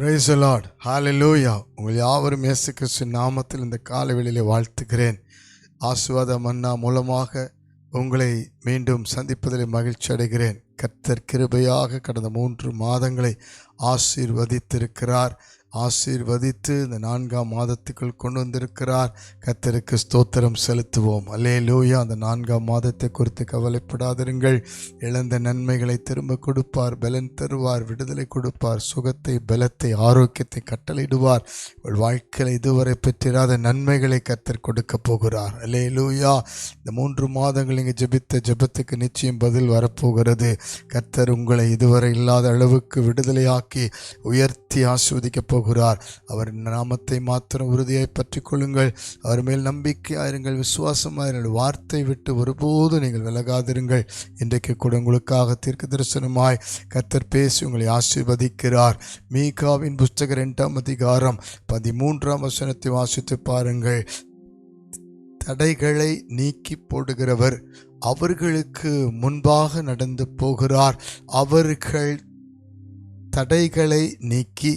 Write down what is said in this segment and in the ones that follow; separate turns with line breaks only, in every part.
Price Lord ஹalleluya உங்கள் யாவரும் இயேசு கிறிஸ்து நாமத்தில் இந்த காலவெளியிலே வாழ்த்துகிறேன். ஆசுவாத மன்னா மூலமாக உங்களை மீண்டும் சந்திப்பதில் மகிழ்ச்சி அடைகிறேன். கர்த்தர் கிருபையாக கடந்த மூன்று மாதங்களை ஆசீர்வதித்திருக்கிறார். ஆசீர்வதித்து இந்த நான்காம் மாதத்துக்குள் கொண்டு வந்திருக்கிறார். கர்த்தருக்கு ஸ்தோத்திரம் செலுத்துவோம். அல்லே லூயா அந்த நான்காம் மாதத்தை குறித்து கவலைப்படாதிருங்கள். இழந்த நன்மைகளை திரும்ப கொடுப்பார். பலன் தருவார். விடுதலை கொடுப்பார். சுகத்தை பலத்தை ஆரோக்கியத்தை கட்டளையிடுவார். உங்கள் வாழ்க்கையில் இதுவரை பெற்றிராத நன்மைகளை கர்த்தர் கொடுக்க போகிறார். அல்லே லூயா இந்த மூன்று மாதங்கள் நீங்கள் ஜெபித்த ஜெபத்துக்கு நிச்சயம் பதில் வரப்போகிறது. கர்த்தர் உங்களை இதுவரை இல்லாத அளவுக்கு விடுதலையாக்கி உயர்த்தி ஆஸ்வதிக்க போகிறார். அவர் நாமத்தை மாத்திரம் உறுதியாய் பற்றி கொள்ளுங்கள் அவர் மேல் நம்பிக்கையாயிருங்கள் விசுவாசமாயிருங்கள் வார்த்தை விட்டு ஒருபோது நீங்கள் விலகாதிருங்கள். இன்றைக்கு கூட உங்களுக்காக தீர்க்க தரிசனமாய் கர்த்தர் பேசி உங்களை ஆசீர்வதிக்கிறார். மீகாவின் புஸ்தக இரண்டாம் அதிகாரம் பதிமூன்றாம் வசனத்தை வாசித்து பாருங்கள். தடைகளை நீக்கி போடுகிறவர் அவர்களுக்கு முன்பாக நடந்து போகிறார். அவர்கள் தடைகளை நீக்கி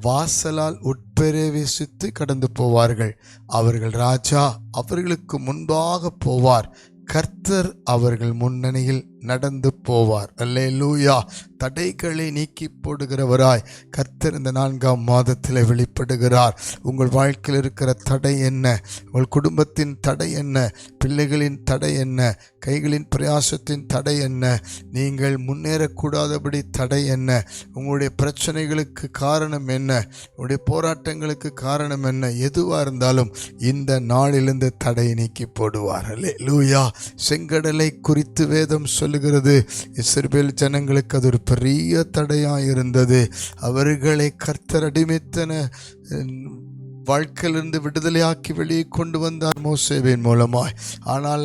வாசலால் உட்பிரவேசித்து கடந்து போவார்கள். அவர்கள் ராஜா அவர்களுக்கு முன்பாக போவார். கர்த்தர் அவர்கள் முன்னணியில் நடந்து போவார். அல்லே லூயா தடைகளை நீக்கி போடுகிறவராய் கர்த்தர் இந்த நான்காம் மாதத்தில் வெளிப்படுகிறார். உங்கள் வாழ்க்கையில் இருக்கிற தடை என்ன? உங்கள் குடும்பத்தின் தடை என்ன? பிள்ளைகளின் தடை என்ன? கைகளின் பிரயாசத்தின் தடை என்ன? நீங்கள் முன்னேறக்கூடாதபடி தடை என்ன? உங்களுடைய பிரச்சனைகளுக்கு காரணம் என்ன? உங்களுடைய போராட்டங்களுக்கு காரணம் என்ன? எதுவாக இருந்தாலும் இந்த நாளிலிருந்து தடை நீக்கி போடுவார் அல்லே லூயா செங்கடலை குறித்து வேதம் சொல்லுகிறது இஸ்ரேல் ஜனங்களுக்கு அது ஒரு பெரிய தடையாக இருந்தது அவர்களை கர்த்தர் அடிமைத்தன வாழ்க்கையிலிருந்து விடுதலையாக்கி வெளியே கொண்டு வந்தார் மோசேவின் மூலமாய். ஆனால்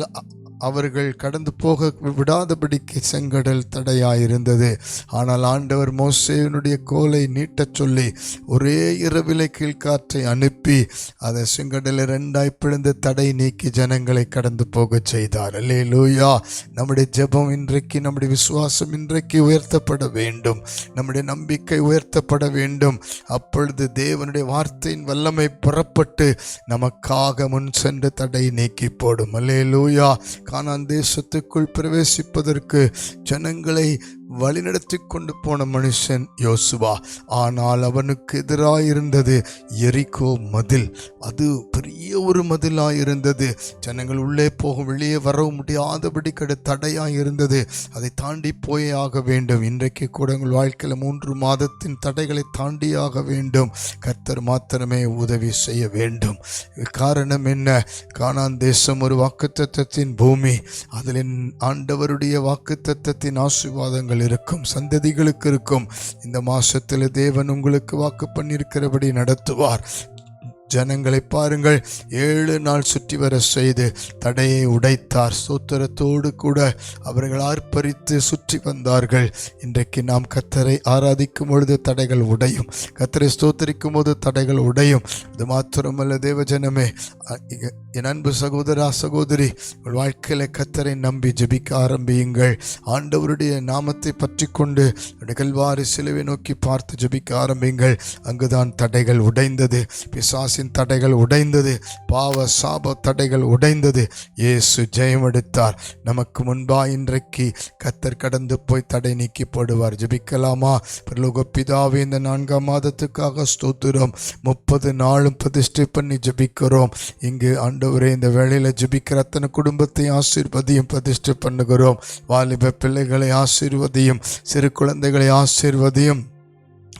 அவர்கள் கடந்து போக விடாதபடிக்கு செங்கடல் தடையாயிருந்தது. ஆனால் ஆண்டவர் மோசேவினுடைய கோலை நீட்டச் சொல்லி ஒரே இரவிலை கீழ்காற்றை அனுப்பி அதை செங்கடலை ரெண்டாய் பிழந்து தடை நீக்கி ஜனங்களை கடந்து போக செய்தார். அல்லே லூயா நம்முடைய ஜெபம் இன்றைக்கு நம்முடைய விசுவாசம் இன்றைக்கு உயர்த்தப்பட வேண்டும். நம்முடைய நம்பிக்கை உயர்த்தப்பட வேண்டும். அப்பொழுது தேவனுடைய வார்த்தையின் வல்லமை புறப்பட்டு நமக்காக முன் சென்று தடை நீக்கி போடும். அல்லே லூயா கானான் தேசத்துக்குள் பிரவேசிப்பதற்கு ஜனங்களை வழிநடத்தி கொண்டு போன மனுஷன் யோசுவா. ஆனால் அவனுக்கு எதிராக இருந்தது எரிகோ மதில். அது பெரிய ஒரு மதிலாக இருந்தது ஜனங்கள் உள்ளே போக வெளியே வர முடியாதபடி கடு தடையாக இருந்தது அதை தாண்டி போயே ஆக வேண்டும். இன்றைக்கு கூட உங்கள் வாழ்க்கையில் மூன்று மாதத்தின் தடைகளை தாண்டியாக வேண்டும். கர்த்தர் மாத்திரமே உதவி செய்ய வேண்டும். காரணம் என்ன? காணான் தேசம் ஒரு வாக்குத்தத்தத்தின் பூமி. அதில் ஆண்டவருடைய வாக்குத்தத்தத்தின் ஆசீர்வாதங்கள் இருக்கும் சந்ததிகளுக்கு இருக்கும். இந்த மாசத்தில் தேவன் உங்களுக்கு வாக்கு பண்ணியிருக்கிறபடி நடத்துவார். ஜனங்களை பாருங்கள். ஏழு நாள் சுற்றி வர செய்து தடையை உடைத்தார். சூத்திரத்தோடு கூட அவர்கள் ஆர்ப்பரித்து சுற்றி வந்தார்கள். இன்றைக்கு நாம் கத்தரை ஆராதிக்கும் பொழுது தடைகள் உடையும். கத்தரை ஸ்தோத்தரிக்கும் போது தடைகள் உடையும். அது மாத்திரமல்ல தேவஜனமே. என் அன்பு சகோதரா சகோதரி உங்கள் வாழ்க்கையில் கத்தரை நம்பி ஜெபிக்க ஆரம்பியுங்கள். ஆண்டவருடைய நாமத்தை பற்றி கொண்டு நிகழ்வாறு சிலுவை நோக்கி பார்த்து ஜெபிக்க ஆரம்பியுங்கள். அங்குதான் தடைகள் உடைந்தது. பிசாசி பிசாசின் தடைகள் உடைந்தது பாவ சாப தடைகள் உடைந்தது. இயேசு ஜெயமெடுத்தார் நமக்கு முன்பா இன்றைக்கு கத்தர் கடந்து போய் தடை நீக்கி போடுவார். ஜபிக்கலாமா? பிரலோக பிதாவே இந்த நான்காம் மாதத்துக்காக ஸ்தோத்திரம். முப்பது நாளும் பிரதிஷ்டை பண்ணி ஜபிக்கிறோம். இங்கு ஆண்டவரே இந்த வேளையில் ஜபிக்கிற அத்தனை குடும்பத்தை ஆசீர்வதியும் பிரதிஷ்டை பண்ணுகிறோம். வாலிப பிள்ளைகளை ஆசீர்வதியும் சிறு குழந்தைகளை ஆசீர்வதியும்.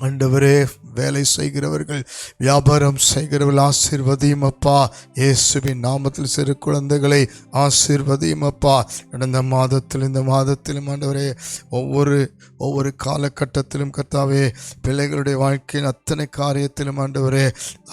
ஆண்டவரே வேலை செய்கிறவர்கள் வியாபாரம் செய்கிறவர்கள் ஆசீர்வதியும் அப்பா. இயேசுவின் நாமத்தில் சிறு குழந்தைகளை ஆசீர்வதியும் அப்பா. கடந்த மாதத்தில் இந்த மாதத்திலும் ஆண்டவரே ஒவ்வொரு ஒவ்வொரு காலகட்டத்திலும் கர்த்தாவே பிள்ளைகளுடைய வாழ்க்கையின் அத்தனை காரியத்திலும் ஆண்டவரே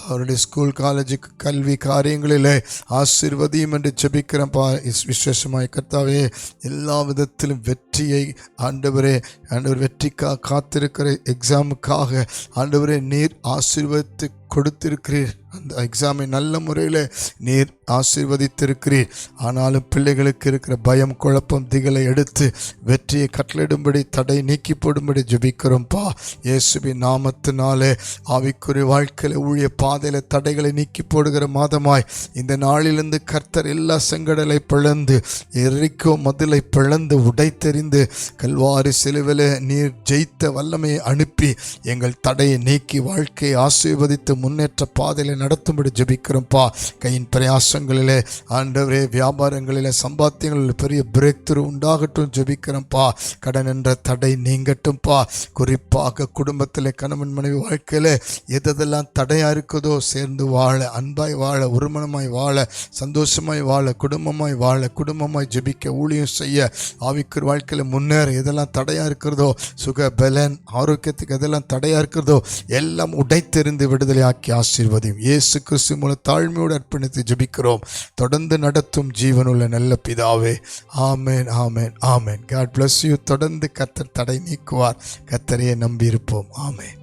அவருடைய ஸ்கூல் காலேஜ் கல்வி காரியங்களிலே ஆசீர்வதியும் என்று ஜெபிக்கிறப்பா விசேஷமாய் கர்த்தாவே எல்லா விதத்திலும் வெற்றியை ஆண்டவரே ஆண்டவர் வெற்றிக்கா காத்திருக்கிற எக்ஸாமுக்காக ஆண்டவர் நீர் ஆசீர்வதித்து கொடுத்திருக்கிறீர். அந்த எக்ஸாமை நல்ல முறையில் நீர் ஆசீர்வதித்திருக்கிறீர். ஆனாலும் பிள்ளைகளுக்கு இருக்கிற பயம் குழப்பம் திகளை எடுத்து வெற்றியை கட்டளிடும்படி தடை நீக்கி போடும்படி ஜெபிக்கிறோம்ப்பா இயேசுபி நாமத்தினாலே ஆவிக்குரிய வாழ்க்கையில் ஊழிய பாதையில் தடைகளை நீக்கி போடுகிற மாதமாய் இந்த நாளிலிருந்து கர்த்தர் எல்லா செங்கடலை பிளந்து எரிக்கோ மதிலை பிளந்து உடைத்தெறிந்து கல்வாரி சிலுவில நீர் ஜெயித்த வல்லமையை அனுப்பி எங்கள் தடையை நீக்கி வாழ்க்கையை ஆசீர்வதித்து முன்னேற்ற பாதையில் நடத்தும்படி ஜபிக்கிறோம்ப்பா கையின் பிரயாசம் விசுவாசங்களிலே ஆண்டவரே வியாபாரங்களிலே சம்பாத்தியங்களில் பெரிய பிரேக் திரு உண்டாகட்டும். ஜெபிக்கிறோம்ப்பா கடன் என்ற தடை நீங்கட்டும்ப்பா. குறிப்பாக குடும்பத்தில் கணவன் மனைவி வாழ்க்கையில எதெல்லாம் தடையா இருக்குதோ சேர்ந்து வாழ அன்பாய் வாழ ஒருமணமாய் வாழ சந்தோஷமாய் வாழ குடும்பமாய் வாழ குடும்பமாய் ஜெபிக்க ஊழியம் செய்ய ஆவிக்குர் வாழ்க்கையில் முன்னேற எதெல்லாம் தடையா இருக்கிறதோ சுக பலன் ஆரோக்கியத்துக்கு எதெல்லாம் தடையா இருக்கிறதோ எல்லாம் உடைத்தெறிந்து விடுதலையாக்கி ஆசீர்வதியும். இயேசு கிறிஸ்து மூலம் தாழ்மையோடு அர்ப்பணித்து ஜெபிக்கிறோம். தொடர்ந்து நடத்தும் ஜீவனுள்ள நல்ல பிதாவே. Amen amen amen. God bless you தொடர்ந்து கத்தர் தடை நீக்குவார். கத்தரையே நம்பியிருப்போம். ஆமேன்.